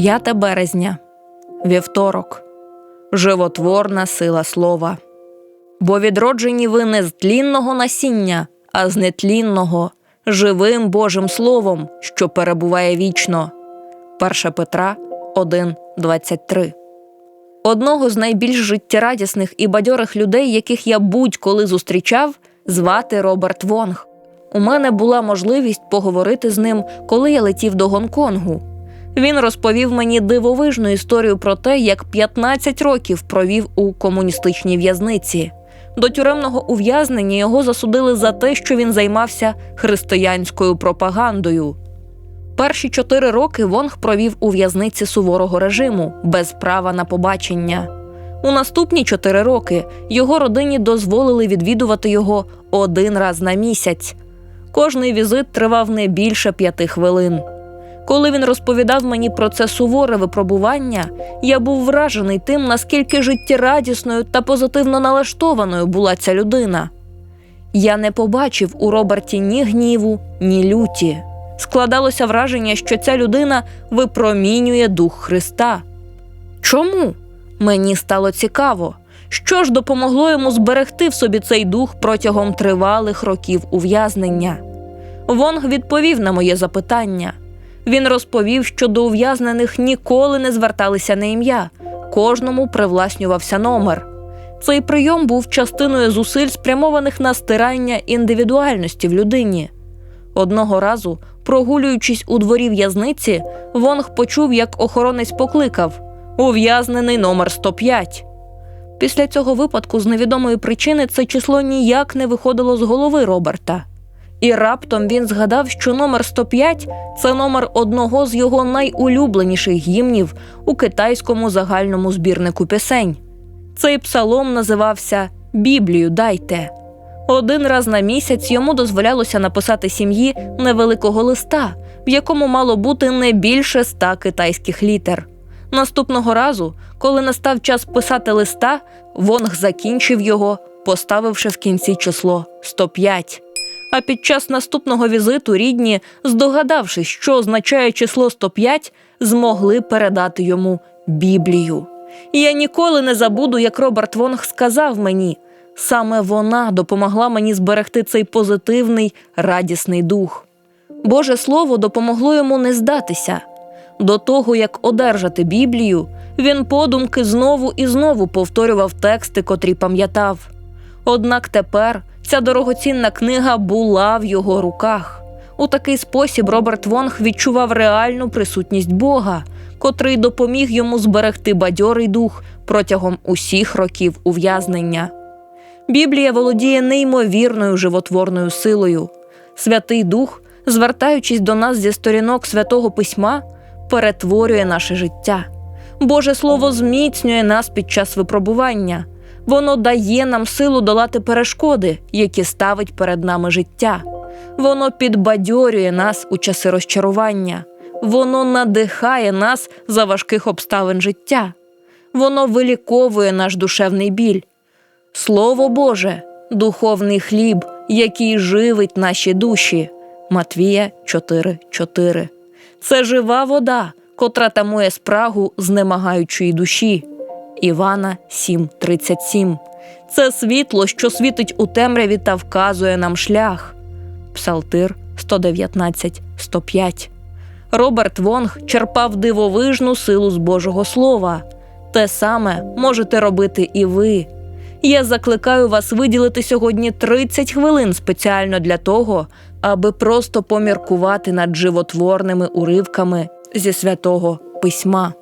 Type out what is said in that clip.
5 березня, вівторок, животворна сила слова. Бо відроджені ви не з тлінного насіння, а з нетлінного, живим Божим Словом, що перебуває вічно. 1 Петра 1,23 Одного з найбільш життєрадісних і бадьорих людей, яких я будь-коли зустрічав, звати Роберт Вонг. У мене була можливість поговорити з ним, коли я летів до Гонконгу. Він розповів мені дивовижну історію про те, як 15 років провів у комуністичній в'язниці. До тюремного ув'язнення його засудили за те, що він займався християнською пропагандою. Перші чотири роки Вонг провів у в'язниці суворого режиму без права на побачення. У наступні чотири роки його родині дозволили відвідувати його один раз на місяць. Кожний візит тривав не більше п'яти хвилин. Коли він розповідав мені про це суворе випробування, я був вражений тим, наскільки життєрадісною та позитивно налаштованою була ця людина. Я не побачив у Роберті ні гніву, ні люті. Складалося враження, що ця людина випромінює дух Христа. Чому? Мені стало цікаво, що ж допомогло йому зберегти в собі цей дух протягом тривалих років ув'язнення. Вонг відповів на моє запитання. Він розповів, що до ув'язнених ніколи не зверталися на ім'я, кожному привласнювався номер. Цей прийом був частиною зусиль, спрямованих на стирання індивідуальності в людині. Одного разу, прогулюючись у дворі в'язниці, Вонг почув, як охоронець покликав Ув'язнений номер 105. Після цього випадку, з невідомої причини, це число ніяк не виходило з голови Роберта. І раптом він згадав, що номер 105 – це номер одного з його найулюбленіших гімнів у китайському загальному збірнику пісень. Цей псалом називався Біблію дайте. Один раз на місяць йому дозволялося написати сім'ї невеликого листа, в якому мало бути не більше ста китайських літер. Наступного разу, коли настав час писати листа, Вонг закінчив його, поставивши в кінці число 105. А під час наступного візиту рідні, здогадавшись, що означає число 105, змогли передати йому Біблію. Я ніколи не забуду, як Роберт Вонг сказав мені. Саме вона допомогла мені зберегти цей позитивний, радісний дух. Боже Слово допомогло йому не здатися. До того, як одержати Біблію, він подумки знову і знову повторював тексти, котрі пам'ятав. Однак тепер ця дорогоцінна книга була в його руках. У такий спосіб Роберт Вонг відчував реальну присутність Бога, котрий допоміг йому зберегти бадьорий дух протягом усіх років ув'язнення. Біблія володіє неймовірною животворною силою. Святий Дух, звертаючись до нас зі сторінок святого письма, перетворює наше життя. Боже Слово зміцнює нас під час випробування. Воно дає нам силу долати перешкоди, які ставить перед нами життя. Воно підбадьорює нас у часи розчарування. Воно надихає нас за важких обставин життя. Воно виліковує наш душевний біль. Слово Боже, духовний хліб, який живить наші душі. Матвія 4.4. Це жива вода, котра тамує спрагу знемагаючої душі. Івана 7.37. Це світло, що світить у темряві та вказує нам шлях. Псалтир 119.105. Роберт Вонг черпав дивовижну силу з Божого Слова. Те саме можете робити і ви. Я закликаю вас виділити сьогодні 30 хвилин спеціально для того, аби просто поміркувати над животворними уривками зі святого письма.